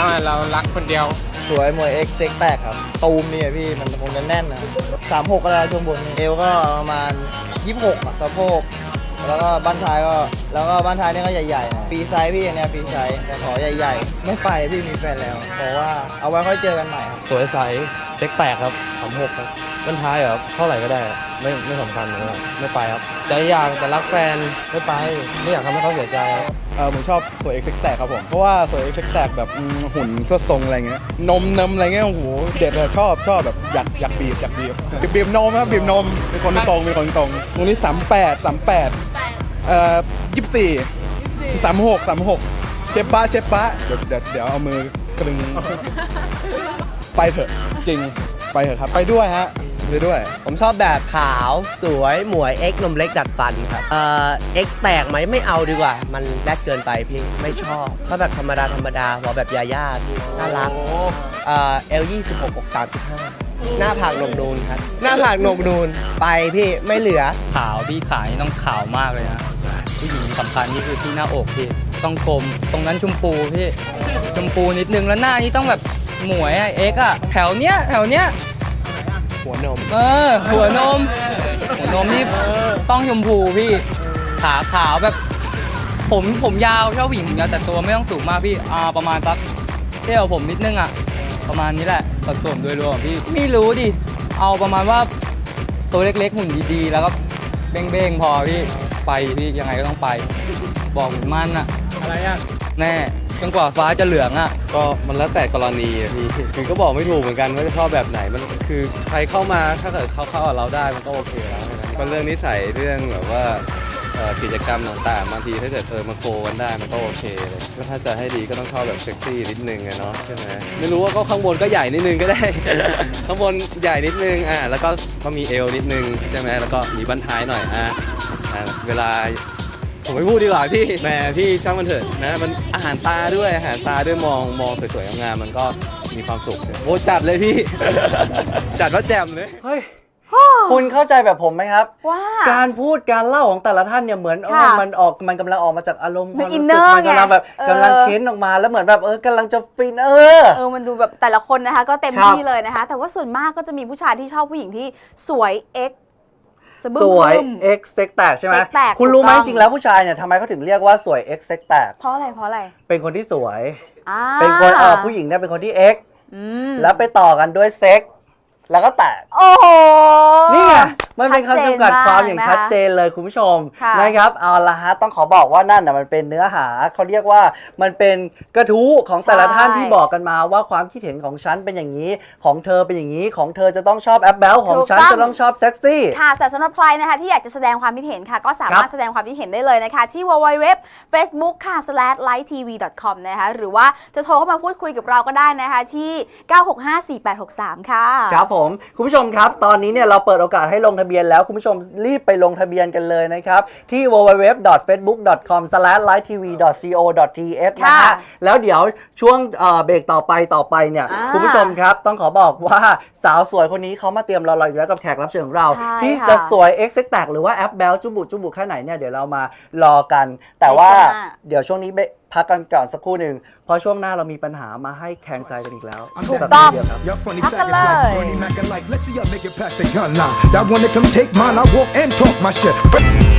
แล้วอะเรารักคนเดียว สวยมวยเอ็กเซ็กแตกครับ ตูมเนี่ยพี่มันคงจะแน่นนะสามหกก็ได้ช่วงบนนี่เอวก็ประมาณยี่สิบหกอะสะโพกแล้วก็บ้านท้ายก็แล้วก็บ้านท้ายเนี่ยก็ใหญ่ๆหนะปีไซส์พี่อันเนี่ยปีไซส์แต่ขอใหญ่ๆ ไม่ไปพี่มีแฟนแล้วบอกว่าเอาไว้ค่อยเจอกันใหม่ครับ สวยใสเซ็กแตกครับสามหกครับ ต้นท้ายเหรอเท่าไหร่ก็ได้ไม่ไม่สำคัญเลยไม่ไปครับใจอยากแต่รักแฟนไม่ไป ไม่อยากทำให้เขาเสียใจครับเออผมชอบสวยเอ็กซ์แตกครับผมเพราะว่าสวยเอ็กซ์แตกแบบหุ่นสวดทรงอะไรเงี้ยนมนมอะไรเงี้ยโอ้โหเด็ดเลยชอบชอบแบบอยากอยากบีบอยากบีบบีบนมครับบีบนมเป็นคนตรงเป็นคนตรงตรงนี้สามแปดสามแปดเอ่อยี่สิบสี่สามหกสามหกเชฟปะเชฟปะเดี๋ยวเดี๋ยวเดี๋ยวเอามือกรึงไปเถอะจริงไปเถอะครับ ไปด้วยฮะ ไปด้วย ผมชอบแบบขาวสวยหมวยเอ็กนมเล็กดัดฟันครับ เอ่อเอ็กแตกไหมไม่เอาดีกว่า มันแรดเกินไปพี่ไม่ชอบชอบแบบธรรมดาธรรมดาหัวแบบยาย่าพี่น่ารักเอ่อเอลยี่สิบหกอกสามสิบห้าหน้าผากหนกนูนครับ หน้าผากหนกนูนไปพี่ไม่เหลือ ขาวพี่ขายต้องขาวมากเลยนะผู้หญิงสำคัญนี่คือที่หน้าอกพี่ต้องกลมตรงนั้นชมพูพี่ชมพูนิดนึงแล้วหน้านี่ต้องแบบหมวยอะเอ็กอะแถวเนี้ยแถวเนี้ย หัวนม เออ หัวนม หัวนมนี่ต้องชมพูพี่ ขาขาวแบบ ผมผมยาวชอบผู้หญิงผมยาวแต่ตัวไม่ต้องสูงมากพี่อ่าประมาณสักเที่ยวผมนิดนึงอะประมาณนี้แหละสัดส่วนโดยรวมพี่ไม่รู้ดิ เอาประมาณว่า ตัวเล็กๆหุ่นดีๆ แล้วก็เบ้งๆพอพี่ ไปพี่ยังไงก็ต้องไป บอกเหมือนมันอะอะไรอะ แน่ จนกว่าฟ้าจะเหลืองอะ ก็มันแล้วแต่กรณีอะพี่คือก็บอกไม่ถูกเหมือนกันว่าจะชอบแบบไหนมันคือใครเข้ามาถ้าเกิดเขาเข้ากับเราได้มันก็โอเคแล้วแค่นั้นมันเรื่องนิสัยเรื่องแบบว่าเอ่อกิจกรรมต่างๆบางทีถ้าเกิดเออมาโคกันได้มันก็โอเคเลยก็ถ้าจะให้ดีก็ต้องชอบแบบเซ็กซี่นิดนึงอะเนาะใช่ไหมไม่รู้ว่าก็ข้างบนก็ใหญ่นิดนึงก็ได้ ข้างบนใหญ่นิดนึงอะแล้วก็ก็มีเอวนิดนึงใช่ไหมแล้วก็มีบั้นท้ายหน่อยอะอะเวลา ผมไม่พูดดีกว่าพี่แหมพี่ช่างมันเถอะนะมันอาหารตาด้วยอาหารตาด้วยมองมองสวยๆงามๆมันก็มีความสุขโอ้จัดเลยพี่ จัดว่าแจ่มเลยเฮ้ย คุณเข้าใจแบบผมไหมครับ ว่า การพูดการเล่าของแต่ละท่านเนี่ยเหมือนเออค่ะมันออกมันกำลังออกมาจากอารมณ์มันความรู้สึก inner มันกำลังแบบไงเออ กำลังเค้นออกมาแล้วเหมือนแบบเออกำลังจะฟินเออ เออ มันดูแบบแต่ละคนนะคะ ก็เต็มครับที่เลยนะคะ แต่ว่าส่วนมากก็จะมีผู้ชายที่ชอบผู้หญิงที่สวยเอ็ก สะบึ้มสวยบึ้ม X เซ็กแตกใช่ไหม เซ็กแตกคุณรู้ไหมถูกต้อง จริงแล้วผู้ชายเนี่ยทำไมเขาถึงเรียกว่าสวย X เซ็กแตกเพราะอะไรเพราะอะไรเป็นคนที่สวย อ่าเป็นคนเออผู้หญิงเนี่ยเป็นคนที่ X อืมแล้วไปต่อกันด้วยเซ็กแล้วก็แตกโอ้โหนี่ไง มันเป็นชัดคำเจนจำกัดความอย่างมากนะคะชัดเจนเลยคุณผู้ชมค่ะนะครับเอาละฮะต้องขอบอกว่านั่นน่ะมันเป็นเนื้อหาเขาเรียกว่ามันเป็นกระทู้ของแต่ละท่านที่บอกกันมาว่าความคิดเห็นของฉันเป็นอย่างนี้ ของเธอเป็นอย่างนี้ ของเธอจะต้องชอบแอปแบลของฉันจะต้องชอบเซ็กซี่ค่ะแต่สำหรับใครนะคะที่อยากจะแสดงความคิดเห็นค่ะ ก็สามารถแสดงความคิดเห็นได้เลยนะคะที่ www facebook ค่ะ slash lighttv com นะคะหรือว่าจะโทรเข้ามาพูดคุยกับเราก็ได้นะคะที่ 9654863 ค่ะ ครับผมคุณผู้ชมครับ ตอนนี้เนี่ยเราเปิดโอกาสให้ลงทะเบียนแล้วคุณผู้ชมรีบไปลงทะเบียนกันเลยนะครับที่ www.facebook.com/liveTV.co.th นะค่ะฮะแล้วเดี๋ยวช่วงเอ่อเบรกต่อไปต่อไปเนี่ยอ่าคุณผู้ชมครับต้องขอบอกว่าสาวสวยคนนี้เขามาเตรียมเราเราอยู่แล้วกับแขกรับเชิญของเราใช่ที่ค่ะจะสวย X แตกหรือว่าแอปแบลจุบุจุบุแค่ไหนเนี่ยเดี๋ยวเรามารอกัน แต่ว่าในช่วงหน้าเดี๋ยวช่วงนี้เบรก พักกันก่อนสักครู่หนึ่งเพราะช่วงหน้าเรามีปัญหามาให้แข่งใจกันอีกแล้วถูกต้อง สัครู่เดียวครับ Y'all funny Knock faggots a like line. Bernie Mac and life. Let's see y'all make it past the gun line. That one that come take mine, I walk and talk my shit. Music,